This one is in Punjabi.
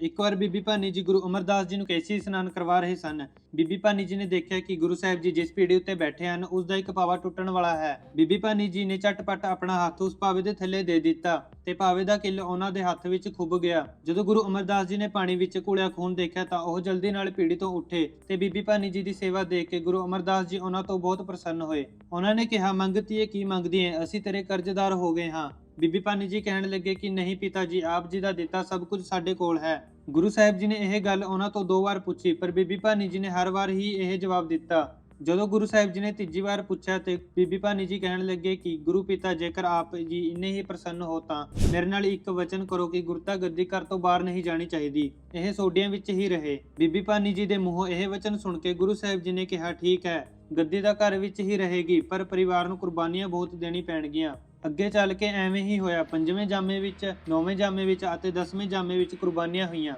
ਇੱਕ ਵਾਰ ਬੀਬੀ ਭਾਨੀ ਜੀ ਗੁਰੂ ਅਮਰਦਾਸ ਜੀ ਨੂੰ ਕੈਸੀ ਇਸ਼ਨਾਨ ਕਰਵਾ ਰਹੇ ਸਨ। ਬੀਬੀ ਭਾਨੀ ਜੀ ਨੇ ਦੇਖਿਆ ਕਿ ਗੁਰੂ ਸਾਹਿਬ ਜੀ ਜਿਸ ਪੀੜੀ ਉੱਤੇ ਬੈਠੇ ਹਨ, ਉਸ ਦਾ ਇੱਕ ਪਾਵਾ ਟੁੱਟਣ ਵਾਲਾ ਹੈ। ਬੀਬੀ ਭਾਨੀ ਜੀ ਨੇ ਝਟਪਟ ਆਪਣਾ ਹੱਥ ਉਸ ਪਾਵੇ ਦੇ ਥੱਲੇ ਦੇ ਦਿੱਤਾ ਤੇ ਪਾਵੇ ਦਾ ਕਿੱਲ ਉਹਨਾਂ ਦੇ ਹੱਥ ਵਿੱਚ ਖੁੱਭ ਗਿਆ। ਜਦੋਂ ਗੁਰੂ ਅਮਰਦਾਸ ਜੀ ਨੇ ਪਾਣੀ ਵਿੱਚ ਘੁਲਿਆ ਖੂਨ ਦੇਖਿਆ ਤਾਂ ਉਹ ਜਲਦੀ ਨਾਲ ਪੀੜੀ ਤੋਂ ਉੱਠੇ ਤੇ ਬੀਬੀ ਭਾਨੀ ਜੀ ਦੀ ਸੇਵਾ ਦੇਖ ਕੇ ਗੁਰੂ ਅਮਰਦਾਸ ਜੀ ਉਹਨਾਂ ਤੋਂ ਬਹੁਤ ਪ੍ਰਸੰਨ ਹੋਏ। ਉਹਨਾਂ ਨੇ ਕਿਹਾ ਮੰਗਤੀ ਹੈ ਕੀ ਮੰਗਦੀ ਹੈ ਅਸੀਂ ਤੇਰੇ ਕਰਜ਼ਦਾਰ ਹੋ ਗਏ ਹਾਂ। ਬੀਬੀ ਭਾਨੀ ਜੀ ਕਹਿਣ ਲੱਗੇ ਕਿ ਨਹੀਂ ਪਿਤਾ ਜੀ, ਆਪ ਜੀ ਦਾ ਦਿੱਤਾ ਸਭ ਕੁਝ ਸਾਡੇ ਕੋਲ ਹੈ। ਗੁਰੂ ਸਾਹਿਬ ਜੀ ਨੇ ਇਹ ਗੱਲ ਉਹਨਾਂ ਤੋਂ ਦੋ ਵਾਰ ਪੁੱਛੀ, ਪਰ ਬੀਬੀ ਭਾਨੀ ਜੀ ਨੇ ਹਰ ਵਾਰ ਹੀ ਇਹ ਜਵਾਬ ਦਿੱਤਾ। ਜਦੋਂ ਗੁਰੂ ਸਾਹਿਬ ਜੀ ਨੇ ਤੀਜੀ ਵਾਰ ਪੁੱਛਿਆ ਤੇ ਬੀਬੀ ਭਾਨੀ ਜੀ ਕਹਿਣ ਲੱਗੇ ਕਿ ਗੁਰੂ ਪਿਤਾ, ਜੇਕਰ ਆਪ ਜੀ ਇੰਨੇ ਹੀ ਪ੍ਰਸੰਨ ਹੋ ਤਾਂ ਮੇਰੇ ਨਾਲ ਇੱਕ ਵਚਨ ਕਰੋ ਕਿ ਗੁਰਤਾ ਗੱਦੀ ਘਰ ਤੋਂ ਬਾਹਰ ਨਹੀਂ ਜਾਣੀ ਚਾਹੀਦੀ। ਇਹ ਸੋਡਿਆਂ ਵਿੱਚ ਹੀ ਰਹੇ। ਬੀਬੀ ਭਾਨੀ ਜੀ ਦੇ ਮੂੰਹੋਂ ਇਹ ਵਚਨ ਸੁਣ ਕੇ ਗੁਰੂ ਸਾਹਿਬ ਜੀ ਨੇ ਕਿਹਾ, ਠੀਕ ਹੈ, ਗੱਦੀ ਤਾਂ ਘਰ ਵਿੱਚ ਹੀ ਰਹੇਗੀ, ਪਰ ਪਰਿਵਾਰ ਨੂੰ ਕੁਰਬਾਨੀਆਂ ਬਹੁਤ ਦੇਣੀ ਪੈਣਗੀਆਂ। ਅੱਗੇ ਚੱਲ ਕੇ ਐਵੇਂ ਹੀ ਹੋਇਆ। ਪੰਜਵੇਂ ਜਾਮੇ ਵਿੱਚ, ਨੌਵੇਂ ਜਾਮੇ ਵਿੱਚ ਅਤੇ ਦਸਵੇਂ ਜਾਮੇ ਵਿੱਚ ਕੁਰਬਾਨੀਆਂ ਹੋਈਆਂ।